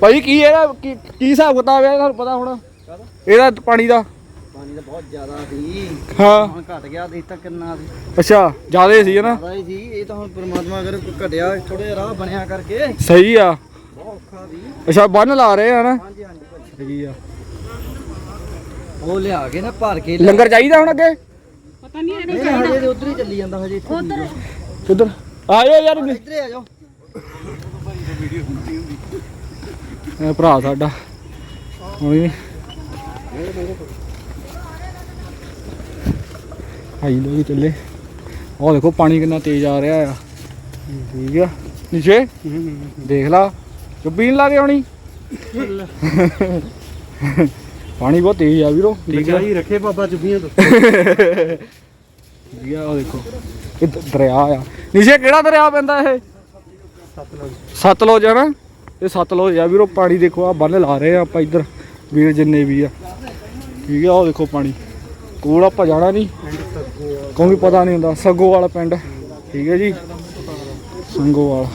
ਭਾਈ ਕੀ ਇਹਦਾ ਕੀ ਕੀ ਹਿਸਾਬ ਕਿਤਾਬ ਹੈ ਤੁਹਾਨੂੰ ਪਤਾ ਹੁਣ? ਇਹਦਾ ਪਾਣੀ ਦਾ। ਪਾਣੀ ਤਾਂ ਬਹੁਤ ਜ਼ਿਆਦਾ ਸੀ। ਹਾਂ। ਹੁਣ ਘਟ ਗਿਆ ਦੇ ਤਾਂ ਕਿੰਨਾ ਸੀ। ਅੱਛਾ ਜਿਆਦੇ ਸੀ ਨਾ? ਜ਼ਿਆਦਾ ਸੀ। ਇਹ ਤਾਂ ਹੁਣ ਪ੍ਰਮਾਤਮਾ ਅਗਰ ਘਟਿਆ ਥੋੜੇ ਰਾਹ ਬਣਿਆ ਕਰਕੇ। ਸਹੀ ਆ। ਬਹੁਤ ਔਖਾ ਸੀ। ਅੱਛਾ ਬੰਨ ਲਾ ਰਹੇ ਆ ਨਾ? ਹਾਂਜੀ ਹਾਂਜੀ ਸਹੀ ਆ। ਉਹ ਲਿਆ ਕੇ ਨਾ ਭਰ ਕੇ ਲੰਗਰ ਚਾਹੀਦਾ ਹੁਣ ਅੱਗੇ? ਨਹੀਂ ਹਜੇ ਤੇ ਉਧਰ ਹੀ ਚੱਲੀ ਜਾਂਦਾ ਹਜੇ ਇੱਥੇ ਉਧਰ। ਕਿੱਧਰ? ਆਇਓ ਯਾਰ ਇੱਧਰ ਹੀ ਆ ਜਾਓ। ਇਹ ਭਰਾ ਸਾਡਾ। ਹੁਣੀ ਆਈ ਲੋਕ ਚੱਲੇ। ਉਹ ਦੇਖੋ ਪਾਣੀ ਕਿੰਨਾ ਤੇਜ਼ ਆ ਰਿਹਾ ਆ। ਠੀਕ ਆ। ਨੀਚੇ? ਦੇਖ ਲਾ। ਚੁੱਪੀਨ ਲਾ ਕੇ ਆਉਣੀ ਪਾਣੀ ਬਹੁਤ ਤੇਜ਼ ਆ ਵੀਰੋ। ਠੀਕ ਆ। ਹੀ ਰੱਖੇ ਬਾਬਾ ਚੁੱਪੀਆਂ ਤੋਂ। ਠੀਕ ਆ ਉਹ ਦੇਖੋ। ਇਹ ਦ- ਦਰਿਆ ਆ। ਨੀਚੇ ਕਿਹੜਾ ਦਰਿਆ ਪੈਂਦਾ ਇਹ? ਸਤਲੁਜ ਆ ਨਾ? ਇਹ ਸਤਲੁਜ ਆ ਵੀਰੋ, ਪਾਣੀ ਦੇਖੋ ਆ ਬੰਨ ਲਾ ਰਹੇ ਆ ਆਪਾਂ ਇੱਧਰ, ਵੀਰ ਜਿੰਨੇ ਵੀ ਆ। ਠੀਕ ਆ ਉਹ ਦੇਖੋ ਪਾਣੀ। ਕੋਲ ਆਪਾਂ ਜਾਣਾ ਨਹੀਂ, ਕਿਉਂਕਿ ਪਤਾ ਨਹੀਂ ਹੁੰਦਾ ਸੰਗੋ ਵਾਲਾ ਪਿੰਡ। ਠੀਕ ਹੈ ਜੀ। ਸੰਗੋ ਵਾਲਾ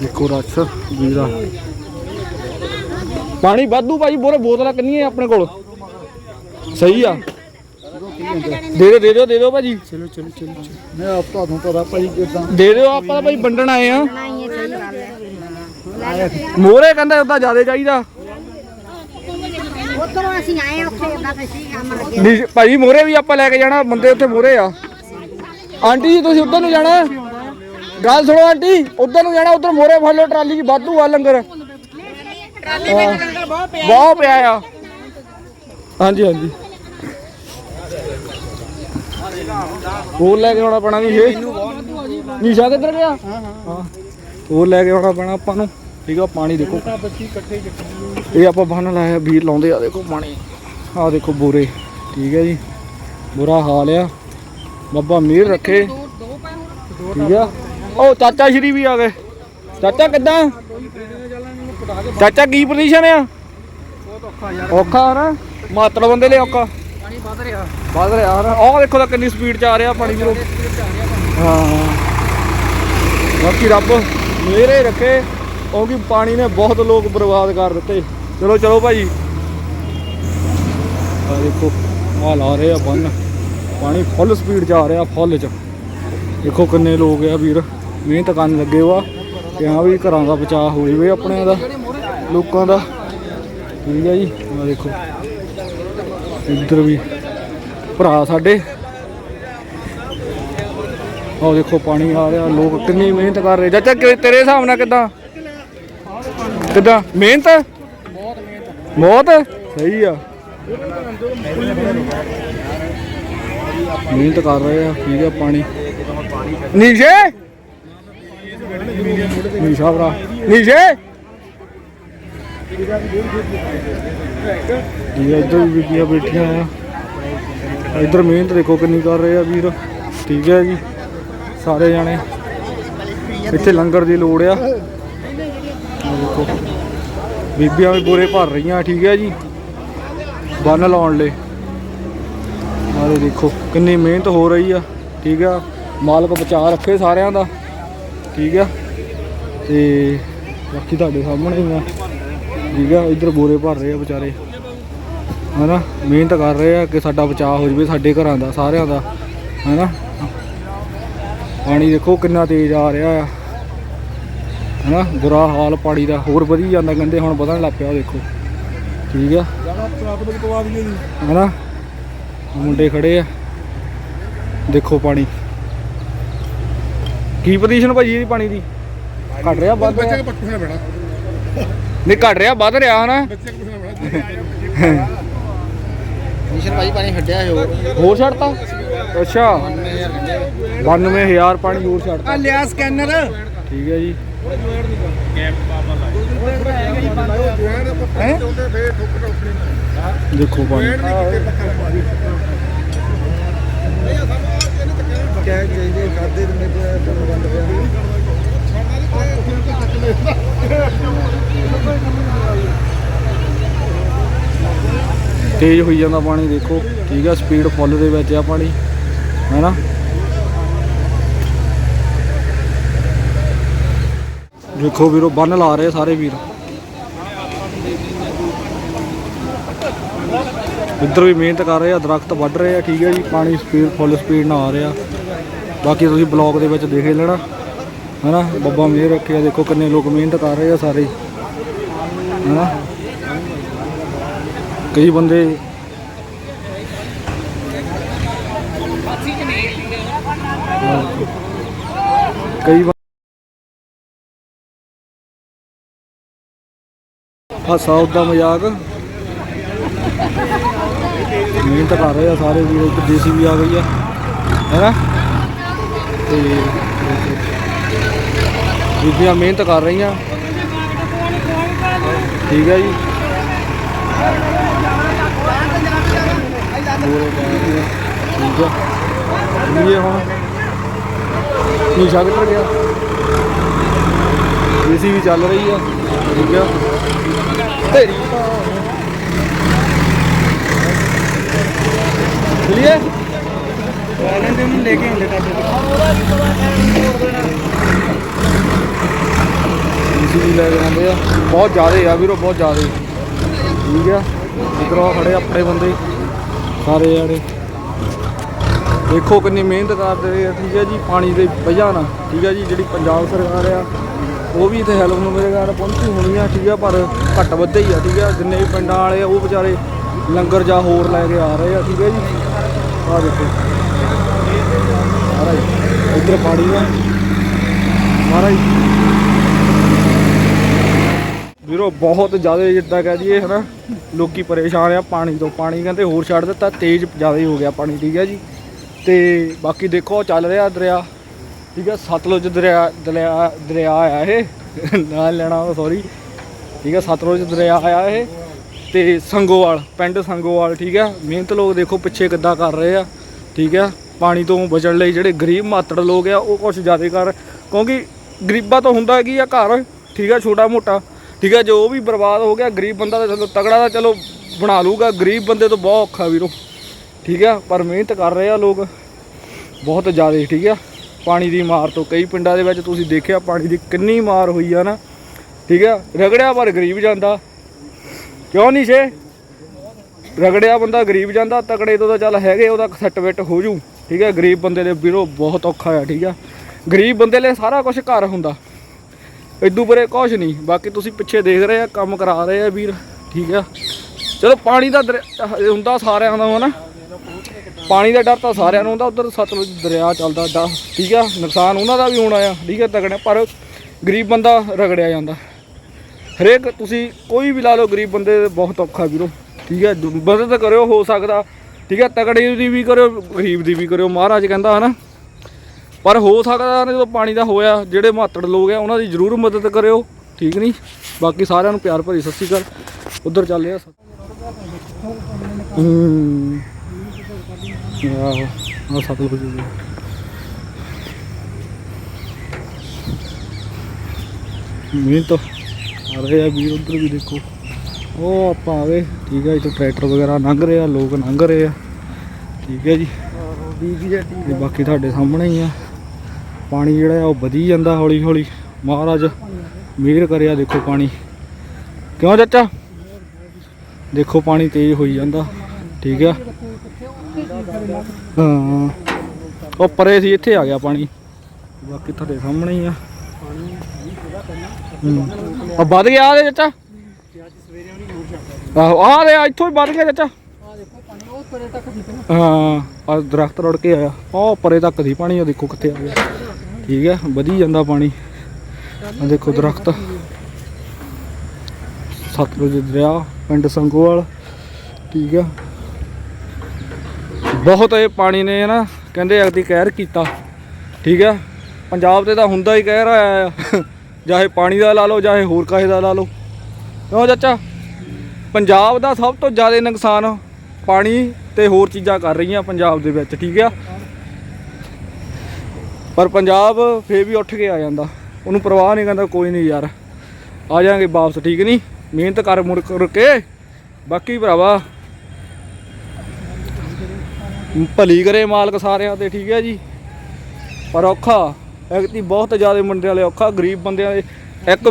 ਦੇਖੋ ਰਸ, ਵੀਰਾ। ਪਾਣੀ ਵਾਧੂ ਭਾਈ, ਬੋਰੇ ਬੋਤਲਾਂ ਕਿੰਨੀਆਂ ਆਪਣੇ ਕੋਲ? ਸਹੀ ਆ। ਦੇ ਦਿਓ ਦੇ ਦਿਓ ਦੇ ਦਿਓ ਭਾਜੀ। ਚਲੋ ਚਲੋ ਚਲੋ ਮੈਂ ਆਪ ਤੁਹਾਨੂੰ ਪਤਾ ਭਾਈ ਕਿਦਾਂ। ਦੇ ਦਿਓ ਆਪਾਂ ਤਾਂ ਭਾਈ ਵੰਡਣ ਆਏ ਆ ਨਹੀਂ ਇਹ ਸਹੀ ਗੱਲ ਹੈ ਮੋਰੇ ਕਹਿੰਦਾ ਉਹਦਾ ਜ਼ਿਆਦਾ ਚਾਹੀਦਾ। ਉਧਰੋਂ ਅਸੀਂ ਆਏ ਉੱਥੇ ਉਹਦਾ ਤੇ ਸੀ ਕੰਮ ਲੱਗੇ ਨਹੀਂ, ਭਾਜੀ ਮੋਰੇ ਵੀ ਆਪਾਂ ਲੈ ਕੇ ਜਾਣਾ ਬੰਦੇ ਉੱਥੇ ਮੋਰੇ ਆ। ਆਂਟੀ ਜੀ ਤੁਸੀਂ ਉਧਰ ਨੂੰ ਜਾਣਾ ਗੱਲ ਸੁਣੋ ਆਂਟੀ ਉਧਰ ਨੂੰ ਜਾਣਾ ਉਧਰ ਮੋਰੇ ਫੜ ਲਓ ਟਰਾਲੀ 'ਚ ਵਾਧੂ ਆ ਲੰਗਰ। ਟਰਾਲੀ ਵਿੱਚ ਲੰਗਰ ਬਹੁਤ ਪਿਆ। ਬਹੁਤ ਪਿਆ ਆ। ਹਾਂਜੀ ਹਾਂਜੀ। ਹੋਰ ਲੈ ਕੇ ਆਉਣਾ ਪੈਣਾ ਨਹੀਂ ਨੀਸ਼ਾ ਕਿੱਧਰ ਗਿਆ? ਹਾਂ ਹੋਰ ਲੈ ਕੇ ਆਉਣਾ ਪੈਣਾ ਆਪਾਂ ਨੂੰ। ਠੀਕ ਆ, ਪਾਣੀ ਦੇਖੋ। ਬੱਚੀ ਇਹ ਆਪਾਂ ਬੰਨ ਲਾਇਆ, ਵੀਰ ਲਾਉਂਦੇ ਆ, ਦੇਖੋ ਪਾਣੀ। ਆ ਦੇਖੋ ਬੋਰੇ। ਠੀਕ ਹੈ ਜੀ। ਬੁਰਾ ਹਾਲ ਆ। ਬਾਬਾ ਮੀਰ ਰੱਖੇ। ਠੀਕ ਆ। ਉਹ ਚਾਚਾ ਸ਼੍ਰੀ ਵੀ ਆ ਗਏ। ਚਾਚਾ ਕਿੱਦਾਂ? ਚਾਚਾ ਕੀ ਪੋਜੀਸ਼ਨ ਆ? ਔਖਾ ਨਾ? ਮਾਤੜ ਬੰਦੇ ਲਈ ਔਖਾ। ਪਾਣੀ ਵੱਧ ਰਿਹਾ। ਵੱਧ ਰਿਹਾ ਨਾ ਆਹ ਦੇਖੋ ਤਾਂ ਕਿੰਨੀ ਸਪੀਡ ਚ ਆ ਰਿਹਾ ਪਾਣੀ ਵੀਰੋ ਹਾਂ ਬਾਕੀ ਰੱਬ ਮੇਰੇ ਰੱਖੇ ਕਿਉਂਕਿ ਪਾਣੀ ਨੇ ਬਹੁਤ ਲੋਕ ਬਰਬਾਦ ਕਰ ਦਿੱਤੇ। ਚਲੋ ਚਲੋ ਭਾਈ। ਆ ਦੇਖੋ ਆ ਲਾ ਰਹੇ ਆ ਬੰਨ। ਪਾਣੀ ਫੁੱਲ ਸਪੀਡ ਚ ਆ ਰਿਹਾ ਫੁੱਲ ਚ। ਦੇਖੋ ਕਿੰਨੇ ਲੋਕ ਆ ਵੀਰ। ਮਿਹਨਤ ਕਰਨ ਲੱਗੇ ਵਾ ਤੇ ਆ ਵੀ ਘਰਾਂ ਦਾ ਬਚਾਅ ਹੋ ਜਾਵੇ ਆਪਣੇ ਦਾ ਲੋਕਾਂ ਦਾ। ਠੀਕ ਹੈ ਜੀ ਆ ਦੇਖੋ। ਇੱਧਰ ਵੀ ਭਰਾ ਸਾਡੇ। ਆਹ ਦੇਖੋ ਪਾਣੀ ਆ ਰਿਹਾ, ਲੋਕ ਕਿੰਨੀ ਮਿਹਨਤ ਕਰ ਰਹੇ। ਚਾਚਾ, ਕਿ- ਤੇਰੇ ਹਿਸਾਬ ਨਾਲ ਕਿਦਾਂ? ਕਿਦਾਂ? ਮਿਹਨਤ? ਬਹੁਤ ਮਿਹਨਤ। ਬਹੁਤ? ਸਹੀ ਆ। ਮਿਹਨਤ ਕਰ ਰਹੇ ਆ, ਠੀਕ ਆ ਪਾਣੀ। ਨੀਸ਼ੇ! ਨੀਸ਼ਾ ਭਰਾ। ਨੀਸ਼ੇ! ਇਹ ਇੱਧਰ ਵੀ ਬੀਬੀਆਂ ਬੈਠੀਆਂ ਆ। ਇੱਧਰ ਮਿਹਨਤ ਦੇਖੋ ਕਿੰਨੀ ਕਰ ਰਹੇ ਆ ਵੀਰ। ਠੀਕ ਹੈ ਜੀ, ਸਾਰੇ ਜਾਣੇ। ਇੱਥੇ ਲੰਗਰ ਦੀ ਲੋੜ ਆ। ਦੇਖੋ, ਬੀਬੀਆਂ ਵੀ ਬੋਰੇ ਭਰ ਰਹੀਆਂ, ਠੀਕ ਹੈ ਜੀ। ਬੰਨ ਲਾਉਣ ਲਈ। ਆਹ ਦੇਖੋ, ਕਿੰਨੀ ਮਿਹਨਤ ਹੋ ਰਹੀ ਆ। ਠੀਕ ਆ, ਮਾਲਕ ਬਚਾ ਰੱਖੇ ਸਾਰਿਆਂ ਦਾ। ਠੀਕ ਆ, ਤੇ ਬਾਕੀ ਤੁਹਾਡੇ ਸਾਹਮਣੇ ਹੀ ਆ। ਠੀਕ ਆ ਇੱਧਰ ਬੋਰੇ ਭਰ ਰਹੇ ਆ ਵਿਚਾਰੇ। ਹਨਾ ਮਿਹਨਤ ਕਰ ਰਹੇ ਆ ਕਿ ਸਾਡਾ ਬਚਾਅ ਹੋ ਜਵੇ ਸਾਡੇ ਘਰਾਂ ਦਾ ਸਾਰਿਆਂ ਦਾ ਹਨਾ। ਪਾਣੀ ਦੇਖੋ ਕਿੰਨਾ ਤੇਜ਼ ਆ ਰਿਹਾ ਆ। ਹਨਾ ਬੁਰਾ ਹਾਲ ਪਾਣੀ ਦਾ ਹੋਰ ਵਧੀ ਜਾਂਦਾ ਕਹਿੰਦੇ ਹੁਣ ਵਧਣ ਲੱਗ ਪਿਆ ਦੇਖੋ। ਠੀਕ ਆ। ਹਨਾ ਮੁੰਡੇ ਖੜੇ ਆ। ਦੇਖੋ ਪਾਣੀ। ਕੀ ਪੋਜੀਸ਼ਨ ਭਾਜੀ ਇਹਦੀ ਪਾਣੀ ਦੀ? ਘਟ ਰਿਹਾ ਵੱਧ ਰਿਹਾ? ਪੁੱਛਣਾ ਪੈਣਾ ਨਹੀਂ ਘਟ ਰਿਹਾ ਵੱਧ ਰਿਹਾ ਹਨਾ। ਮਿਸ਼ਨ ਭਾਈ ਪਾਣੀ ਛੱਡਿਆ ਹੋ ਹੋਰ ਛੱਡਤਾ? ਅੱਛਾ। 92000 ਪਾਣੀ ਹੋਰ ਛੱਡਤਾ। ਲਿਆ ਸਕੈਨਰ। ਠੀਕ ਹੈ ਜੀ। ਦੇਖੋ ਪਾਣੀ। ਕਿਆ ਚਾਹੀਦੇ ਖਾਦੇ ਦੇ ਮੇਰੇ ਬੰਦ ਪਿਆ। ਤੇਜ਼ ਹੋਈ ਜਾਂਦਾ ਪਾਣੀ, ਦੇਖੋ ਠੀਕ ਆ ਸਪੀਡ ਫੁੱਲ ਦੇ ਵਿੱਚ ਆ ਪਾਣੀ, ਹੈਨਾ? ਦੇਖੋ ਵੀਰੋ, ਬੰਨ ਲਾ ਰਹੇ ਸਾਰੇ ਵੀਰ। ਇੱਧਰ ਵੀ ਮਿਹਨਤ ਕਰ ਰਹੇ ਆ, ਦਰਖਤ ਵੱਢ ਰਹੇ ਆ, ਠੀਕ ਹੈ ਜੀ, ਪਾਣੀ ਸਪੀਡ ਫੁੱਲ ਸਪੀਡ ਨਾਲ ਆ ਰਿਹਾ। ਬਾਕੀ ਤੁਸੀਂ ਬਲੌਗ ਦੇ ਵਿੱਚ ਦੇਖ ਲੈਣਾ। ਹੈਨਾ? ਬੱਬਾ ਮਿਹਰ ਰੱਖਿਆ ਦੇਖੋ ਕਿੰਨੇ ਲੋਕ ਮਿਹਨਤ ਕਰ ਰਹੇ ਆ ਸਾਰੇ। ਹੈਨਾ? ਕਈ ਬੰਦੇ ਕਈ ਬੰ- ਹਾਸਾ ਉਹਦਾ ਮਜ਼ਾਕ। ਮਿਹਨਤ ਕਰ ਰਹੇ ਆ ਸਾਰੇ ਵੀਰ ਇੱਕ ਦੇਸੀ ਵੀ ਆ ਗਈ ਆ। ਹੈਨਾ? ਤੇ ਬੀਬੀਆਂ ਮਿਹਨਤ ਕਰ ਰਹੀਆਂ। ਠੀਕ ਹੈ ਜੀ। ਠੀਕ ਆ ਇਹ ਹੁਣ। ਨੀਸ਼ਾ ਕਿੱਧਰ ਗਿਆ। ਏਸੀ ਵੀ ਚੱਲ ਰਹੀ ਆ ਠੀਕ ਆ ਤੇਰੀ ਚਲਿਏ ਵਾਲਿਆਂ ਦੇ ਉਹਨੂੰ ਲੈ ਕੇ ਆਉਂਦੇ ਕਰਦੇ ਵੀ ਲੈ ਕੇ ਆਉਂਦੇ ਆ। ਬਹੁਤ ਜ਼ਿਆਦੇ ਆ ਵੀਰੋ, ਬਹੁਤ ਜ਼ਿਆਦੇ। ਠੀਕ ਆ? ਇਧਰੋਂ ਖੜੇ ਆਪਣੇ ਬੰਦੇ। ਸਾਰੇ ਜਾਣੇ। ਦੇਖੋ ਕਿੰਨੀ ਮਿਹਨਤ ਕਰਦੇ ਆ, ਠੀਕ ਹੈ ਜੀ? ਪਾਣੀ ਦੇ ਵਜ੍ਹਾ ਨਾਲ, ਠੀਕ ਹੈ ਜੀ? ਜਿਹੜੀ ਪੰਜਾਬ ਸਰਕਾਰ ਆ, ਉਹ ਵੀ ਇੱਥੇ ਹੈਲਪ ਨੂੰ ਮੇਰੇ ਖਿਆਲ ਪਹੁੰਚੀ ਹੋਣੀ ਆ, ਠੀਕ ਆ? ਪਰ ਘੱਟ ਵੱਧੇ ਹੀ ਆ, ਠੀਕ ਆ? ਜਿੰਨੇ ਵੀ ਪਿੰਡਾਂ ਵਾਲੇ ਆ, ਉਹ ਵਿਚਾਰੇ ਲੰਗਰ ਜਾਂ ਹੋਰ ਲੈ ਕੇ ਆ ਰਹੇ ਆ, ਠੀਕ ਹੈ ਜੀ? ਆ ਦੇਖੋ। ਮਹਾਰਾਜ, ਇੱਧਰ ਪਾਣੀ ਆ। ਮਹਾਰਾਜ। ਵੀਰੋ, ਬਹੁਤ ਜ਼ਿਆਦਾ ਜਿੱਦਾਂ ਕਹਿ ਦਈਏ, ਹਨਾ, ਲੋਕੀ ਪਰੇਸ਼ਾਨ ਆ ਪਾਣੀ ਤੋਂ। ਪਾਣੀ ਕਹਿੰਦੇ ਹੋਰ ਛੱਡ ਦਿੱਤਾ, ਤੇਜ਼ ਜ਼ਿਆਦਾ ਹੀ ਹੋ ਗਿਆ ਪਾਣੀ, ਠੀਕ ਹੈ ਜੀ? ਤੇ ਬਾਕੀ ਦੇਖੋ, ਚੱਲ ਰਿਹਾ ਦਰਿਆ, ਠੀਕ ਹੈ ਸਤਲੁਜ ਦਰਿਆ ਦਰਿਆ ਦਰਿਆ ਆ ਇਹ। ਨਾਲ ਲੈਣਾ ਸੌਰੀ ਠੀਕ ਹੈ ਸਤਲੁਜ ਦਰਿਆ ਆ ਇਹ। ਤੇ ਸੰਗੋਵਾਲ, ਪਿੰਡ ਸੰਗੋਵਾਲ, ਠੀਕ ਹੈ ਮਿਹਨਤ ਲੋਕ ਦੇਖੋ ਪਿੱਛੇ ਕਿੱਦਾਂ ਕਰ ਰਹੇ ਆ, ਠੀਕ ਹੈ ਪਾਣੀ ਤੋਂ ਬਚਣ ਲਈ ਜਿਹੜੇ ਗਰੀਬ ਮਾਤੜ ਲੋਕ ਆ, ਉਹ ਕੁਝ ਜ਼ਿਆਦਾ ਕਰ ਕਿਉਂਕਿ ਗਰੀਬਾਂ ਤੋਂ ਹੁੰਦਾ ਕੀ ਆ ਘਰ, ਠੀਕ ਹੈ ਛੋਟਾ ਮੋਟਾ। ਠੀਕ ਹੈ, ਜੋ ਉਹ ਵੀ ਬਰਬਾਦ ਹੋ ਗਿਆ, ਗਰੀਬ ਬੰਦਾ ਤਾਂ ਚਲੋ ਤਗੜਾ ਤਾਂ ਚਲੋ ਬਣਾ ਲੂਗਾ ਗਰੀਬ ਬੰਦੇ ਤੋਂ ਬਹੁਤ ਔਖਾ ਵੀਰੋ। ਠੀਕ ਆ ਪਰ ਮਿਹਨਤ ਕਰ ਰਹੇ ਆ ਲੋਕ, ਬਹੁਤ ਜ਼ਿਆਦਾ, ਠੀਕ ਆ ਪਾਣੀ ਦੀ ਮਾਰ ਤੋਂ, ਕਈ ਪਿੰਡਾਂ ਦੇ ਵਿੱਚ ਤੁਸੀਂ ਦੇਖਿਆ, ਪਾਣੀ ਦੀ ਕਿੰਨੀ ਮਾਰ ਹੋਈ ਆ ਨਾ। ਠੀਕ ਹੈ, ਰਗੜਿਆ ਪਰ ਗਰੀਬ ਜਾਂਦਾ। ਕਿਉਂ ਨਹੀਂ ਛੇ? ਰਗੜਿਆ ਬੰਦਾ ਗਰੀਬ ਜਾਂਦਾ ਤਕੜੇ ਤੋਂ ਤਾਂ ਚੱਲ ਹੈਗੇ, ਉਹਦਾ ਸੱਟ ਬਿੱਟ ਹੋ ਜੂ। ਠੀਕ ਹੈ, ਗਰੀਬ ਬੰਦੇ ਦੇ ਵੀਰੋ, ਬਹੁਤ ਔਖਾ ਆ, ਠੀਕ ਆ ਗਰੀਬ ਬੰਦੇ ਲਈ ਸਾਰਾ ਕੁਝ ਘਰ ਹੁੰਦਾ। ਇਦੂ ਪਰੇ ਕੁਝ ਨਹੀਂ, ਬਾਕੀ ਤੁਸੀਂ ਪਿੱਛੇ ਦੇਖ ਰਹੇ ਆ, ਕੰਮ ਕਰਾ ਰਹੇ ਆ ਵੀਰ, ਠੀਕ ਆ। ਚਲੋ ਪਾਣੀ ਦਾ ਦਰਿਆ- ਹੁੰਦਾ ਸਾਰਿਆਂ ਦਾ ਹਨਾ। ਪਾਣੀ ਦਾ ਡਰ ਤਾਂ ਸਾਰਿਆਂ ਨੂੰ ਹੁੰਦਾ, ਉਧਰ ਸਤਲੁਜ ਦਰਿਆ ਚੱਲਦਾ ਡਾ ਠੀਕ ਆ। ਨੁਕਸਾਨ ਉਹਨਾਂ ਦਾ ਵੀ ਹੋਣਾ ਆ, ਠੀਕ ਆ, ਤਗੜੇ, ਪਰ ਗਰੀਬ ਬੰਦਾ ਰਗੜਿਆ ਜਾਂਦਾ। ਹਰੇਕ, ਤੁਸੀਂ ਕੋਈ ਵੀ ਲਾ ਲਓ, ਗਰੀਬ ਬੰਦੇ ਬਹੁਤ ਔਖਾ ਵੀਰੋ, ਠੀਕ ਹੈ ਮਦਦ ਕਰਿਓ, ਹੋ ਸਕਦਾ, ਠੀਕ ਹੈ ਤਗੜੇ ਦੀ ਵੀ ਕਰਿਓ, ਗਰੀਬ ਦੀ ਵੀ ਕਰਿਓ, ਮਹਾਰਾਜ ਕਹਿੰਦਾ ਹਨਾ। ਪਰ ਹੋ ਸਕਦਾ ਨਾ ਜਦੋਂ ਪਾਣੀ ਦਾ ਹੋਇਆ ਜਿਹੜੇ ਮਾਤੜ ਲੋਕ ਆ ਉਹਨਾਂ ਦੀ ਜ਼ਰੂਰ ਮਦਦ ਕਰਿਓ ਠੀਕ ਨਹੀਂ? ਬਾਕੀ ਸਾਰਿਆਂ ਨੂੰ ਪਿਆਰ ਭਰੀ ਸਤਿ ਸ਼੍ਰੀ ਅਕਾਲ। ਉਧਰ ਚੱਲੇ ਆ ਹੂੰ। ਆਹੋ ਆ ਸਤਲੁਜ ਜੀ ਮੀਂਹ ਤਾਂ ਆ ਰਹੇ ਆ ਵੀਰ ਉਧਰ ਵੀ ਦੇਖੋ। ਉਹ ਆਪਾਂ ਆ ਗਏ ਠੀਕ ਹੈ ਇੱਥੇ ਟਰੈਕਟਰ ਵਗੈਰਾ ਲੰਘ ਰਹੇ ਆ ਲੋਕ ਲੰਘ ਰਹੇ ਆ। ਠੀਕ ਹੈ ਜੀ। ਬਾਕੀ ਤੁਹਾਡੇ ਸਾਹਮਣੇ ਹੀ ਆ। ਪਾਣੀ ਜਿਹੜਾ ਆ ਉਹ ਵਧੀ ਜਾਂਦਾ ਹੌਲੀ ਹੌਲੀ। ਮਹਾਰਾਜ ਮਿਹਰ ਕਰਿਆ ਦੇਖੋ ਪਾਣੀ। ਕਿਉਂ ਚਾਚਾ? ਦੇਖੋ ਪਾਣੀ ਤੇਜ਼ ਹੋਈ ਜਾਂਦਾ। ਠੀਕ ਆ। ਹਾਂ ਉਹ ਪਰੇ ਸੀ, ਇੱਥੇ ਆ ਗਿਆ ਪਾਣੀ। ਬਾਕੀ ਤੁਹਾਡੇ ਸਾਹਮਣੇ ਹੀ ਆ। ਆ ਵੱਧ ਗਿਆ ਆ ਚਾਚਾ। ਆਹੋ, ਆ ਦੇ ਇੱਥੋਂ ਹੀ ਵੱਧ ਗਿਆ ਚਾਚਾ। ਹਾਂ, ਆ ਦਰਖਤ ਰੁੜ ਕੇ ਆਇਆ। ਉਹ ਪਰੇ ਤੱਕ ਦੀ ਪਾਣੀ ਆ, ਦੇਖੋ ਕਿੱਥੇ ਆ ਗਿਆ। ਠੀਕ ਹੈ, ਵਧੀ ਜਾਂਦਾ ਪਾਣੀ। ਆ ਦੇਖੋ ਦਰਖਤ। ਸਤਲੁਜ ਦਰਿਆ, ਪਿੰਡ ਸੰਗੋਵਾਲ, ਠੀਕ ਆ ਬਹੁਤ ਇਹ ਪਾਣੀ ਨੇ ਨਾ, ਕਹਿੰਦੇ ਅਗਦੀ ਕਹਿਰ ਕੀਤਾ, ਠੀਕ ਆ ਪੰਜਾਬ ਤੇ ਤਾਂ ਹੁੰਦਾ ਹੀ ਕਹਿਰ ਆਇਆ ਆ। ਚਾਹੇ ਪਾਣੀ ਦਾ ਲਾ ਲਓ, ਚਾਹੇ ਹੋਰ ਕਾਹੇ ਦਾ ਲਾ ਲਓ। ਕਿਉਂ ਚਾਚਾ? ਪੰਜਾਬ ਦਾ ਸਭ ਤੋਂ ਜ਼ਿਆਦਾ ਨੁਕਸਾਨ ਪਾਣੀ ਤੇ ਹੋਰ ਚੀਜ਼ਾਂ ਕਰ ਰਹੀਆਂ ਪੰਜਾਬ ਦੇ ਵਿੱਚ, ਠੀਕ ਆ ਪਰ ਪੰਜਾਬ ਫੇਰ ਵੀ ਉੱਠ ਕੇ ਆ ਜਾਂਦਾ। ਉਹਨੂੰ ਪਰਵਾਹ ਨਹੀਂ ਕਹਿੰਦਾ ਕੋਈ ਨਹੀਂ ਯਾਰ। ਆ ਜਾਾਂਗੇ ਵਾਪਸ ਠੀਕ ਨਹੀਂ? ਮਿਹਨਤ ਕਰ ਮੁੜ ਕੇ ਬਾਕੀ ਭਰਾਵਾ ਭਲੀ ਕਰੇ ਮਾਲਕ ਸਾਰਿਆਂ ਤੇ ਠੀਕ ਹੈ ਜੀ। ਪਰ ਔਖਾ ਐਕਤੀ ਬਹੁਤ ਜ਼ਿਆਦਾ ਮੁੰਡੇ ਵਾਲੇ ਔਖਾ ਗਰੀਬ ਬੰਦਿਆਂ ਦੇ ਇੱਕ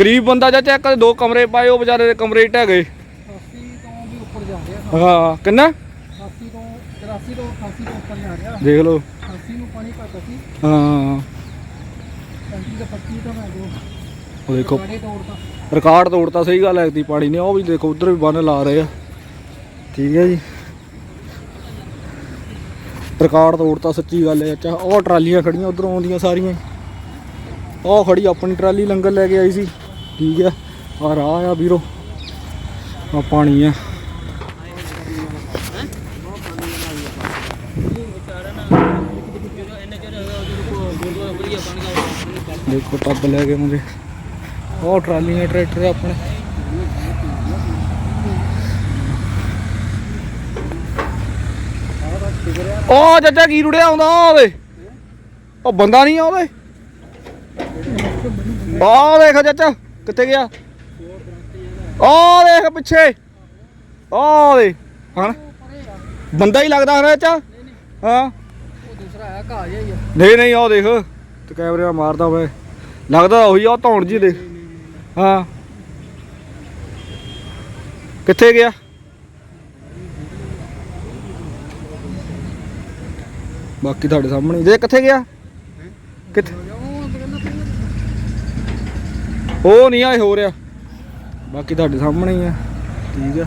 ਗਰੀਬ ਬੰਦਾ ਜਾਂ ਚੈੱਕ ਦੋ ਕਮਰੇ ਪਾਏ ਉਹ ਵਿਚਾਰੇ ਦੇ ਕਮਰੇ ਢਹਿ ਗਏ। ਹਾਂ ਕਿੰਨਾ? 80 ਤੋਂ 83 ਤੋਂ 88 ਤੋਂ ਉੱਪਰ ਜਾ ਰਿਹਾ। ਦੇਖ ਲਓ। 80 ਨੂੰ ਪਾਣੀ ਘੱਟ ਸੀ। ਹਾਂ। 35 ਤੋਂ 25 ਤੋਂ ਮੈਂ ਜੋ ਉਹ ਦੇਖੋ। ਰਿਕਾਰਡ ਤੋੜਤਾ ਸਹੀ ਗੱਲ ਦੀ ਪਾਣੀ ਨੇ। ਉਹ ਵੀ ਦੇਖੋ ਉਧਰ ਵੀ ਬੰਨ ਲਾ ਰਹੇ ਆ। ਠੀਕ ਹੈ ਜੀ। ਰਿਕਾਰਡ ਤੋੜਤਾ ਸੱਚੀ ਗੱਲ ਹੈ ਅੱਛਾ। ਉਹ ਟਰਾਲੀਆਂ ਖੜੀਆਂ ਉਧਰੋਂ ਆਉਂਦੀਆਂ ਸਾਰੀਆਂ ਹੀ। ਉਹ ਖੜੀ ਆਪਣੀ ਟਰਾਲੀ ਲੰਗਰ ਲੈ ਕੇ ਆਈ ਸੀ। ਠੀਕ ਹੈ। ਆ ਰਾਹ ਆ ਵੀਰੋ। ਆ ਪਾਣੀ ਆ। ਦੇਖੋ ਟੱਬ ਲੈ ਕੇ ਮੁੰਡੇ। ਉਹ ਟਰਾਲੀਆਂ ਟਰੈਕਟਰ ਆਪਣੇ। ਉਹ ਚਾਚਾ ਕੀ ਰੁੜਿਆ ਆਉਂਦਾ ਓਏ ਉਹ ਬੰਦਾ ਨਹੀਂ ਆ ਓਏ ਆ ਦੇਖ ਚਾਚਾ ਕਿੱਥੇ ਗਿਆ? ਆ ਦੇਖ ਪਿੱਛੇ। ਆ ਦੇ ਹਾਂ ਬੰਦਾ ਹੀ ਲੱਗਦਾ ਹੈ ਚਾਚਾ? ਹਾਂ। ਉਹ ਦੂਸਰਾ ਹੈ ਘਾ ਜਿਹਾ ਹੀ ਨਹੀਂ ਨਹੀਂ ਉਹ ਦੇਖ। ਤੇ ਕੈਮਰੇ ਮਾਰਦਾ ਵੇ। ਲੱਗਦਾ ਉਹੀ ਆ, ਉਹ ਧੌਣ ਜੀ ਦੇ ਹਾਂ। ਕਿੱਥੇ ਗਿਆ? ਬਾਕੀ ਤੁਹਾਡੇ ਸਾਹਮਣੇ। ਜੇ ਕਿੱਥੇ ਗਿਆ? ਕਿੱਥੇ? ਉਹ ਨਹੀਂ ਆਏ, ਹੋ ਰਿਹਾ। ਬਾਕੀ ਤੁਹਾਡੇ ਸਾਹਮਣੇ ਹੀ ਆ। ਠੀਕ ਆ।